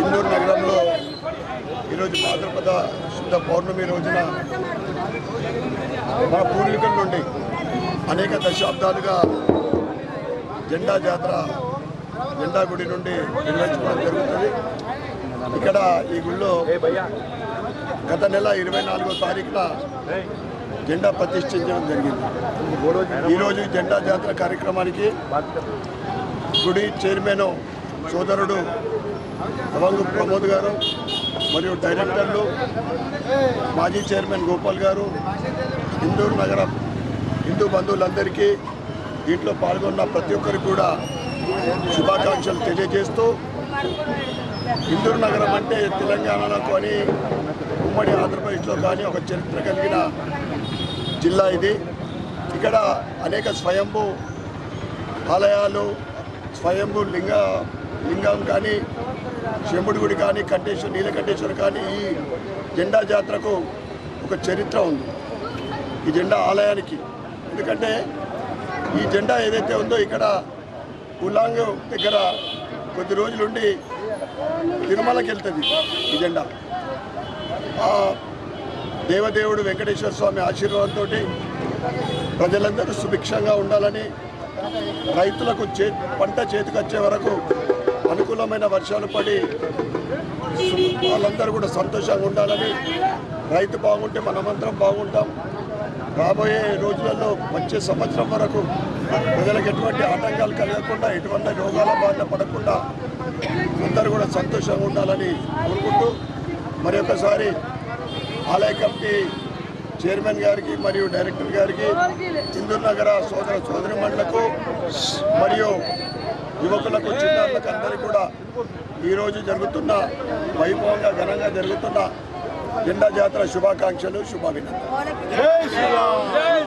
ఇందూరు నగరంలో ఈరోజు భాద్రపద శుద్ధ పౌర్ణమి రోజున మన పూర్వీకుల నుండి అనేక దశాబ్దాలుగా జెండా జాతర జెండా గుడి నుండి నిర్వహించుకోవడం జరుగుతుంది. ఇక్కడ ఈ గుడిలో గత నెల ఇరవై నాలుగో తారీఖున జెండా ప్రతిష్ఠించడం జరిగింది. ఈరోజు జెండా జాతర కార్యక్రమానికి గుడి చైర్మన్ సోదరుడు అవంగు ప్రమోద్ గారు మరియు డైరెక్టర్లు మాజీ చైర్మన్ గోపాల్ గారు హిందూరు నగరం హిందూ బంధువులందరికీ దీంట్లో పాల్గొన్న ప్రతి ఒక్కరికి కూడా శుభాకాంక్షలు తెలియజేస్తూ హిందూరు నగరం అంటే తెలంగాణలో కానీ ఉమ్మడి ఆంధ్రప్రదేశ్లో కానీ ఒక చరిత్ర కలిగిన జిల్లా ఇది. ఇక్కడ అనేక స్వయంభూ ఆలయాలు స్వయంభూ లింగ లింగం కానీ శంభుడి గుడి కానీ కంటేశ్వర నీలకంఠేశ్వర కానీ ఈ జెండా జాతరకు ఒక చరిత్ర ఉంది. ఈ జెండా ఆలయానికి. ఎందుకంటే ఈ జెండా ఏదైతే ఉందో ఇక్కడ ఉల్లాంగ్ దగ్గర కొద్ది రోజులుండి తిరుమలకి వెళ్తుంది ఈ జెండా. ఆ దేవదేవుడు వెంకటేశ్వర స్వామి ఆశీర్వాదంతో ప్రజలందరూ సుభిక్షంగా ఉండాలని రైతులకు చే పంట చేతికి వచ్చే వరకు అనుకూలమైన వర్షాలు పడి వాళ్ళందరూ కూడా సంతోషంగా ఉండాలని రైతు బాగుంటే మనమంతరం బాగుంటాం. రాబోయే రోజులలో వచ్చే సంవత్సరం వరకు ప్రజలకు ఎటువంటి ఆటంకాలు కలగకుండా ఎటువంటి రోగాల బారిన పడకుండా అందరూ కూడా సంతోషంగా ఉండాలని కోరుకుంటూ మరి ఒకసారి ఆలయ కమిటీ చైర్మన్ గారికి మరియు డైరెక్టర్ గారికి ఇందూరు నగర సోదర సోదరి మండలకు మరియు యువకులకు చిన్నారులకు అందరికీ కూడా ఈరోజు జరుగుతున్న వైభవంగా ఘనంగా జరుగుతున్న జెండా జాతర శుభాకాంక్షలు శుభాభినందనలు.